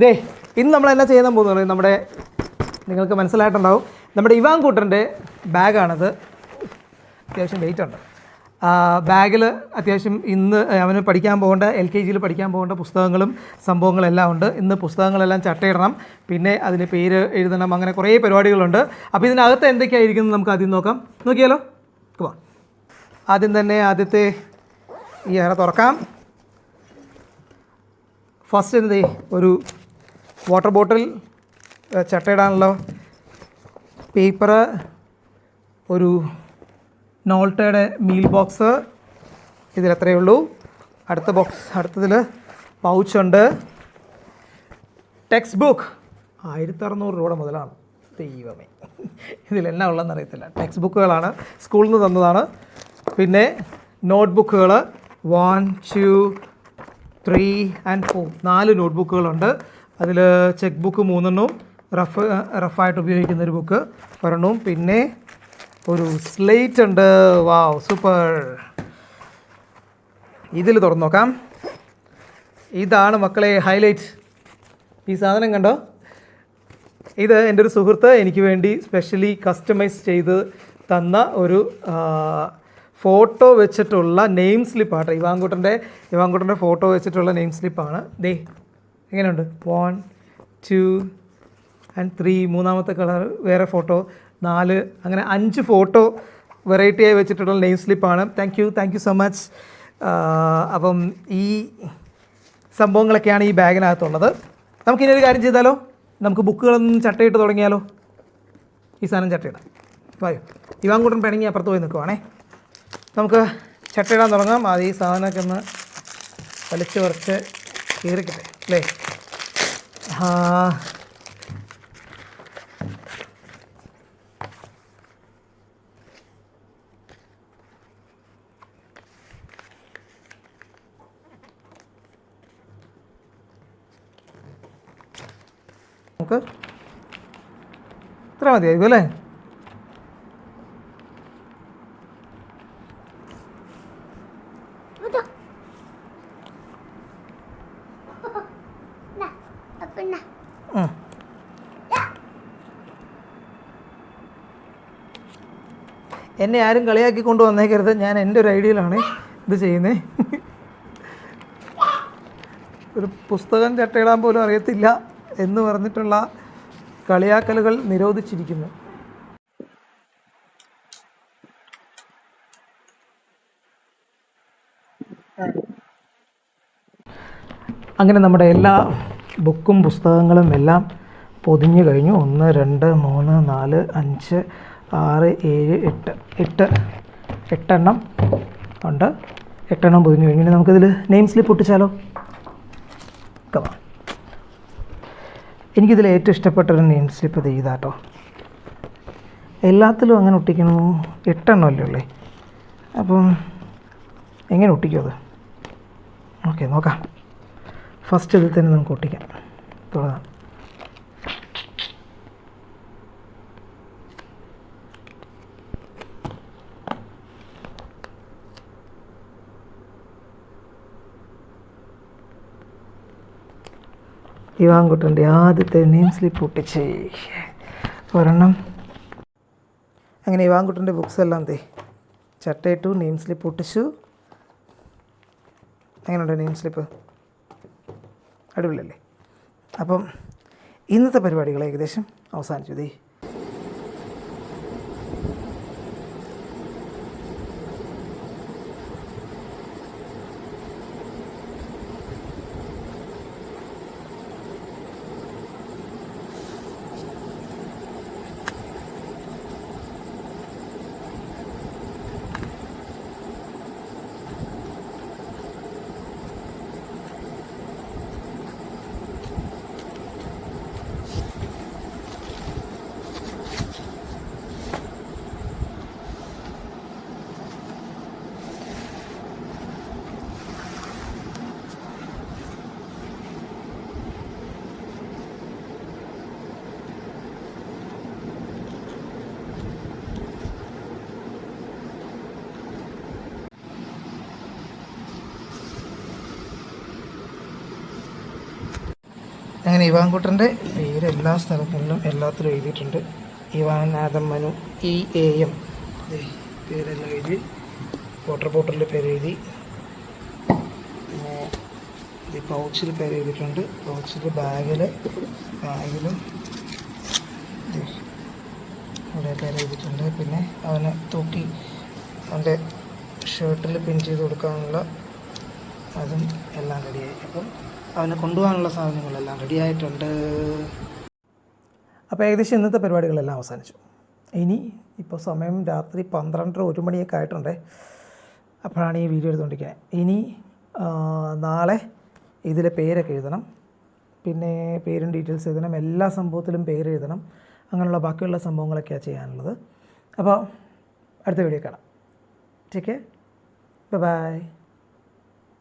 ദേ ഇന്ന് നമ്മൾ എന്നാ ചെയ്യാൻ പോകുന്നത് നമ്മുടെ നിങ്ങൾക്ക് മനസ്സിലായിട്ടുണ്ടാവും. നമ്മുടെ ഇവാൻ കൂട്ടന്റെ ബാഗാണത്. അത്യാവശ്യം വെയിറ്റ് ഉണ്ട്. ബാഗിൽ അത്യാവശ്യം ഇന്ന് അവന് പഠിക്കാൻ പോകേണ്ട എൽ കെ ജിയിൽ പഠിക്കാൻ പോകേണ്ട പുസ്തകങ്ങളും സംഭവങ്ങളും എല്ലാം ഉണ്ട്. ഇന്ന് പുസ്തകങ്ങളെല്ലാം ചട്ടയിടണം. പിന്നെ അതിന് പേര് എഴുതണം. അങ്ങനെ കുറേ പരിപാടികളുണ്ട്. അപ്പോൾ ഇതിനകത്ത് എന്തൊക്കെയായിരിക്കും നമുക്ക് ആദ്യം നോക്കാം. നോക്കിയാലോ? ആദ്യം തന്നെ ആദ്യത്തെ ഈ അറ തുറക്കാം. ഫസ്റ്റ് എന്ത് ഒരു വാട്ടർ ബോട്ടിൽ ചട്ടയിടാനുള്ള പേപ്പർ ഒരു നോൾട്ടയുടെ മീൽ ബോക്സ് ഇതിലത്രയേ ഉള്ളൂ. അടുത്ത ബോക്സ് അടുത്തതിൽ പൗച്ചുണ്ട് ടെക്സ്റ്റ് ബുക്ക് ആയിരത്തി അറുന്നൂറ് രൂപയുടെ മുതലാണ്. ദൈവമേ. ഇതിലെന്നാ ഉള്ളതെന്ന് അറിയത്തില്ല. ടെക്സ്റ്റ് ബുക്കുകളാണ് സ്കൂളിൽ നിന്ന് തന്നതാണ്. പിന്നെ നോട്ട് ബുക്കുകൾ one two three and four നാല് നോട്ട് ബുക്കുകളുണ്ട് അതിൽ ചെക്ക് ബുക്ക് മൂന്നെണ്ണവും റഫ് റഫായിട്ട് ഉപയോഗിക്കുന്ന ഒരു ബുക്ക് ഒരെണ്ണവും. പിന്നെ ഒരു സ്ലേറ്റ് ഉണ്ട്. വാവ് സൂപ്പർ ഇതിൽ തുറന്നു നോക്കാം. ഇതാണ് മക്കളെ ഹൈലൈറ്റ് ഈ സാധനം കണ്ടോ? ഇത് എന്റെ ഒരു സുഹൃത്ത് എനിക്ക് വേണ്ടി സ്പെഷ്യലി കസ്റ്റമൈസ് ചെയ്ത് തന്ന ഒരു ഫോട്ടോ വെച്ചിട്ടുള്ള നെയിം സ്ലിപ്പാണ് ഇവാങ്കുട്ടന്റെ ഇവാങ്കുട്ടന്റെ ഫോട്ടോ വെച്ചിട്ടുള്ള നെയിം സ്ലിപ്പാണ്. ദേ എങ്ങനെയുണ്ട്? വൺ ടു ആൻഡ് ത്രീ മൂന്നാമത്തെ കളർ വേറെ ഫോട്ടോ. നാല് അങ്ങനെ അഞ്ച് ഫോട്ടോ വെറൈറ്റിയായി വെച്ചിട്ടുള്ള name സ്ലിപ്പാണ്. Thank you thank you so much അപ്പം ഈ സംഭവങ്ങളൊക്കെയാണ് ഈ ബാഗിനകത്തുള്ളത്. നമുക്കിനി ഒരു കാര്യം ചെയ്താലോ? നമുക്ക് ബുക്കുകളൊന്നും ചട്ടയിട്ട് തുടങ്ങിയാലോ? ഈ സാധനം ചട്ടയിടാം. വായോ. ഇവാങ്കൂട്ടൻ പിണങ്ങി അപ്പുറത്ത് പോയി നിൽക്കുവാണേ. നമുക്ക് ചട്ടയിടാൻ തുടങ്ങാം. അത് ഈ സാധനമൊക്കെ ഒന്ന് വലിച്ച് കുറച്ച് കീറിക്കട്ടെ അല്ലേ? നമുക്ക് ഇത്ര മതിയായിരിക്കും അല്ലേ? എന്നെ ആരും കളിയാക്കി കൊണ്ട് വന്നേക്കരുത് ഞാൻ എന്റെ ഒരു ഐഡിയയിലാണ് ഇത് ചെയ്യുന്നത് ഒരു പുസ്തകം ചട്ടയിടാൻ പോലും അറിയത്തില്ല എന്ന് പറഞ്ഞിട്ടുള്ള കളിയാക്കലുകൾ നിരോധിച്ചിരിക്കുന്നു. അങ്ങനെ നമ്മുടെ എല്ലാ ബുക്കും പുസ്തകങ്ങളും എല്ലാം പൊതിഞ്ഞു കഴിഞ്ഞു. ഒന്ന് രണ്ട് മൂന്ന് നാല് അഞ്ച് ആറ് ഏഴ് എട്ട്. എട്ട് എട്ടെണ്ണം ഉണ്ട്. എട്ടെണ്ണം പൊതിഞ്ഞു. കഴിഞ്ഞു ഇനി നമുക്കിതിൽ നെയിം സ്ലിപ്പ് ഒട്ടിച്ചാലോ എനിക്കിതിൽ ഏറ്റവും ഇഷ്ടപ്പെട്ടൊരു നെയിം സ്ലിപ്പ് ഇത് ചെയ്താട്ടോ എല്ലാത്തിലും അങ്ങനെ ഒട്ടിക്കണു. എട്ടെണ്ണം അല്ലേ ഉള്ളേ? അപ്പം എങ്ങനെ ഒട്ടിക്കും അത്? ഓക്കെ നോക്കാം. ഫസ്റ്റ് ഇതിൽ തന്നെ നമുക്ക് ഒട്ടിക്കാം. തുടങ്ങാം. ഇവാൻകുട്ടന്റെ ആദ്യത്തെ നെയിം സ്ലിപ്പ് ഒട്ടിച്ച് ഒരെണ്ണം. അങ്ങനെ ഇവാൻകുട്ടന്റെ ബുക്സ് എല്ലാം തേ ചട്ടയിട്ടു നെയിം സ്ലിപ്പ് ഒട്ടിച്ചു എങ്ങനെയുണ്ട് നെയിം സ്ലിപ്പ് അടിപൊളിയല്ലേ? അപ്പം ഇന്നത്തെ പരിപാടികൾ ഏകദേശം അവസാനിച്ചു. ദേ അങ്ങനെ ഇവാൻകുട്ടന്റെ പേര് എല്ലാ സ്ഥലങ്ങളിലും എല്ലാത്തിലും എഴുതിയിട്ടുണ്ട്. Ivan Adam Manu E A M. പേരെല്ലാം എഴുതി വാട്ടർ ബോട്ടിലിൽ പേര് എഴുതി. പിന്നെ പൗച്ചിൽ പേര് എഴുതിയിട്ടുണ്ട്. പൗച്ചിൽ ബാഗിൽ ബാഗിലും അവിടെ പേര് എഴുതിയിട്ടുണ്ട്. പിന്നെ അവനെ തൂക്കി അവന്റെ ഷർട്ടിൽ പിൻ ചെയ്ത് കൊടുക്കാനുള്ള അതും എല്ലാം റെഡിയായി അപ്പം അവനെ കൊണ്ടുപോകാനുള്ള സാധനങ്ങളെല്ലാം റെഡിയായിട്ടുണ്ട് അപ്പോൾ ഏകദേശം ഇന്നത്തെ പരിപാടികളെല്ലാം അവസാനിച്ചു. ഇനി ഇപ്പോൾ സമയം രാത്രി പന്ത്രണ്ടര ഒരു മണിയൊക്കെ ആയിട്ടുണ്ടേ. അപ്പോഴാണ് ഈ വീഡിയോ എടുത്തുകൊണ്ടിരിക്കുന്നത് ഇനി നാളെ ഇതിലെ പേരൊക്കെ എഴുതണം. പിന്നെ പേരും ഡീറ്റെയിൽസ് എഴുതണം. എല്ലാ സംഭവത്തിലും പേര് എഴുതണം. അങ്ങനെയുള്ള ബാക്കിയുള്ള സംഭവങ്ങളൊക്കെയാണ് ചെയ്യാനുള്ളത്. അപ്പോൾ അടുത്ത വീഡിയോ കാണാം. Take care bye